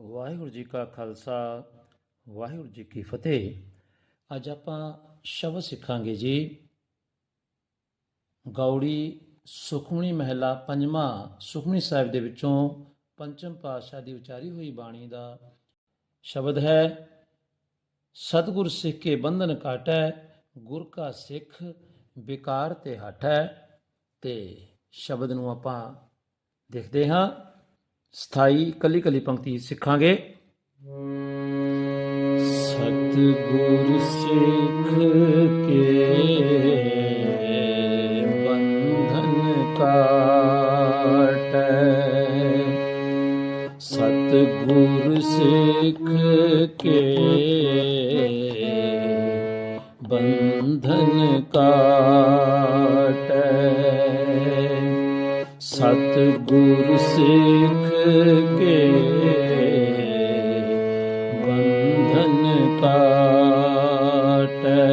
ਵਾਹਿਗੁਰੂ ਜੀ ਕਾ ਖਾਲਸਾ, ਵਾਹਿਗੁਰੂ ਜੀ ਕੀ ਫਤਿਹ। ਅੱਜ ਆਪਾਂ ਸ਼ਬਦ ਸਿੱਖਾਂਗੇ ਜੀ। ਗੌੜੀ ਸੁਖਮਣੀ ਮਹਿਲਾ ਪੰਜਵਾਂ, ਸੁਖਮਣੀ ਸਾਹਿਬ ਦੇ ਵਿੱਚੋਂ ਪੰਚਮ ਪਾਤਸ਼ਾਹ ਦੀ ਉਚਾਰੀ ਹੋਈ ਬਾਣੀ ਦਾ ਸ਼ਬਦ ਹੈ, ਸਤਿਗੁਰ ਸਿੱਖ ਕੇ ਬੰਧਨ ਕਾਟੈ ਗੁਰ ਕਾ ਸਿੱਖ ਵਿਕਾਰ ਤੇ ਹਟੈ ਤੇ ਸ਼ਬਦ ਨੂੰ ਆਪਾਂ ਦੇਖਦੇ ਹਾਂ। ਸਥਾਈ ਕੱਲੀ ਕੱਲੀ ਪੰਕਤੀ ਸਿੱਖਾਂਗੇ। ਸਤਿਗੁਰ ਸਿੱਖ ਕੇ ਬੰਧਨ ਕਾਟੈ। ਸਤਿਗੁਰ ਸਿੱਖ ਕੇ ਬੰਧਨ ਕਾਟੈ। ਸਤਿਗੁਰ ਸਿੱਖ ਕੇ ਬੰਧਨ ਕਾਟੈ।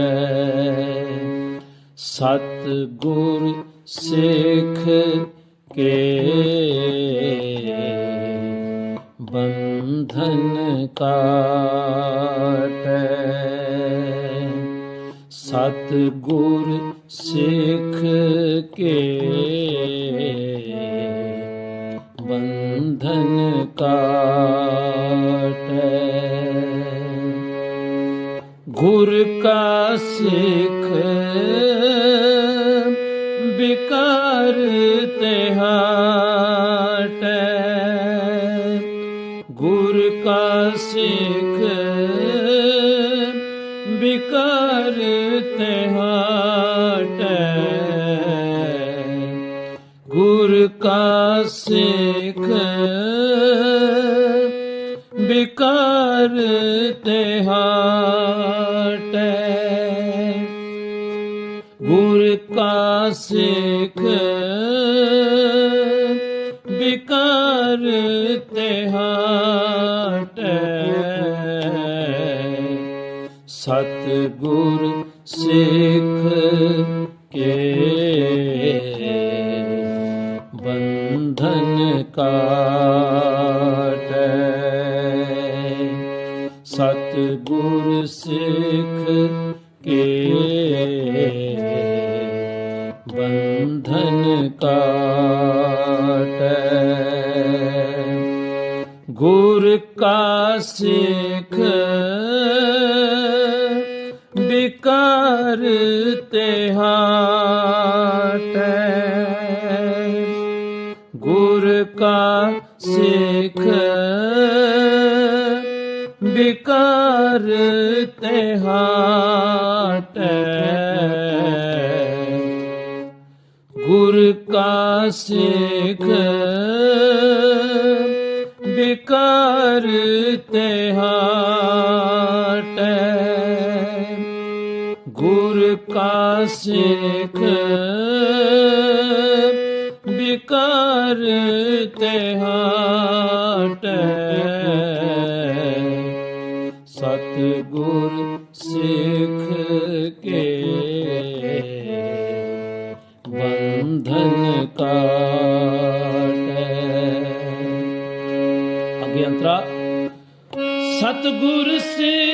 ਸਤਿਗੁਰ ਸਿੱਖ ਕੇ ਬੰਧਨ ਕਾਟੈ। ਸਤਿਗੁਰ ਸਿੱਖ ਕੇ ਬੰਧਨ ਕਾਟੈ। ਗੁਰ ਕਾ ਸਿੱਖ ਵਿਕਾਰ ਤੇ ਹਟੈ। ਗੁਰ ਕਾ ਸਿੱਖ ਵਿਕਾਰ ਤੇ ਗੁਰ ਕਾ ਸਿੱਖ ਵਿਕਾਰ ਤੇ ਹਟੈ ਗੁਰ ਕਾ ਸਿੱਖ ਵਿਕਾਰ ਤੇ ਹਟੈ ਸਤਿਗੁਰ ਸਿੱਖ ਕੇ ਬੰਧਨ ਕਾਟੈ। ਸਤਿਗੁਰ ਸਿੱਖ ਕੇ ਬੰਧਨ ਕਾਟੈ। ਗੁਰ ਕਾ ਸਿੱਖ ਵਿਕਾਰ ਤੇ ਹਟੈ ਗੁਰ ਕਾ ਸਿੱਖ ਵਿਕਾਰ ਤੇ ਹਟੈ ਗੁਰ ਕਾ ਸਿੱਖ ਵਿਕਾਰ ਤੇ ਹਟੈ ਸਿੱਖ ਵਿਕਾਰ ਤੇ ਹਟੈ ਸਤਿਗੁਰ ਸਿੱਖ ਕੇ ਬੰਧਨ ਕਾਟੈ। ਅੱਗੇ ਅੰਤਰਾ। ਸਤਿਗੁਰ ਸਿੱਖ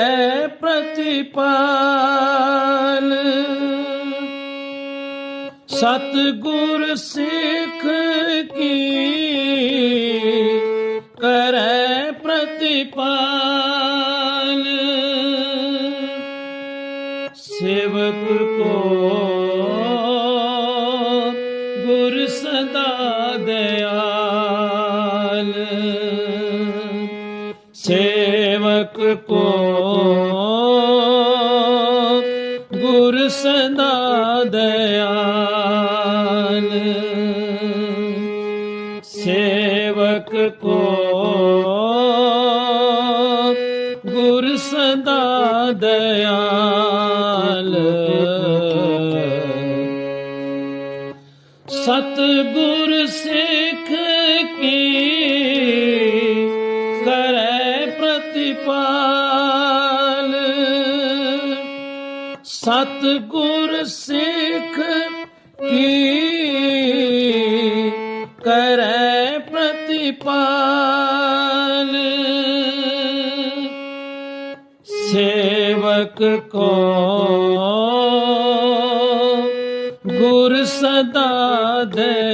ਕਰੈ ਪ੍ਰਤਿਪਾਲ। ਸਤਿਗੁਰ ਸਿੱਖ ਕੀ ਕਰੈ ਪ੍ਰਤੀਪਾਲ। ਸੇਵਕ ਕੋ ਗੁਰ ਸਦਾ ਦਇਆਲ। ਸੇਵਕ ਕੋ ਗੁਰ ਸਦਾ ਦਇਆਲ। ਸੇਵਕ ਕੋ ਗੁਰ ਸਦਾ ਦਇਆਲ। ਸਤਿਗੁਰ ਸਿੱਖ ਕੀ ਸਤਿਗੁਰ ਸਿੱਖ ਕੀ ਕਰੈ ਪ੍ਰਤਿਪਾਲ। ਸੇਵਕ ਕੋ ਗੁਰ ਸਦਾ ਦੇ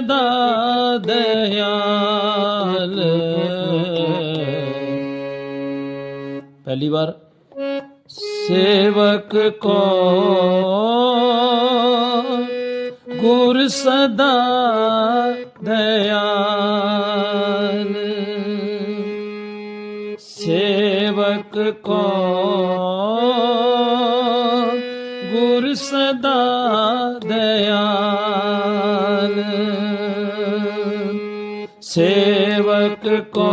ਗੁਰ ਦਇਆਲ। ਪਹਿਲੀ ਵਾਰ ਸੇਵਕ ਕੋ ਗੁਰ ਸਦਾ ਦਇਆਲ। ਸੇਵਕ ਕੋ ਗੁਰ ਸਦਾ ਦਇਆਲ। ਸੇਵਕ ਕੋ।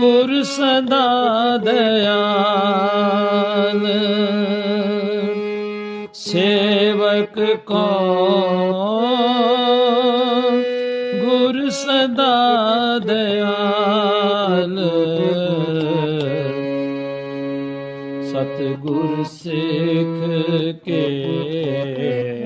ਗੁਰ ਸਦਾ ਦਇਆਲ। ਸੇਵਕ ਕੋ। ਗੁਰ ਸਦਾ ਦਇਆਲ। ਸਤਿਗੁਰ ਸਿੱਖ ਕੇ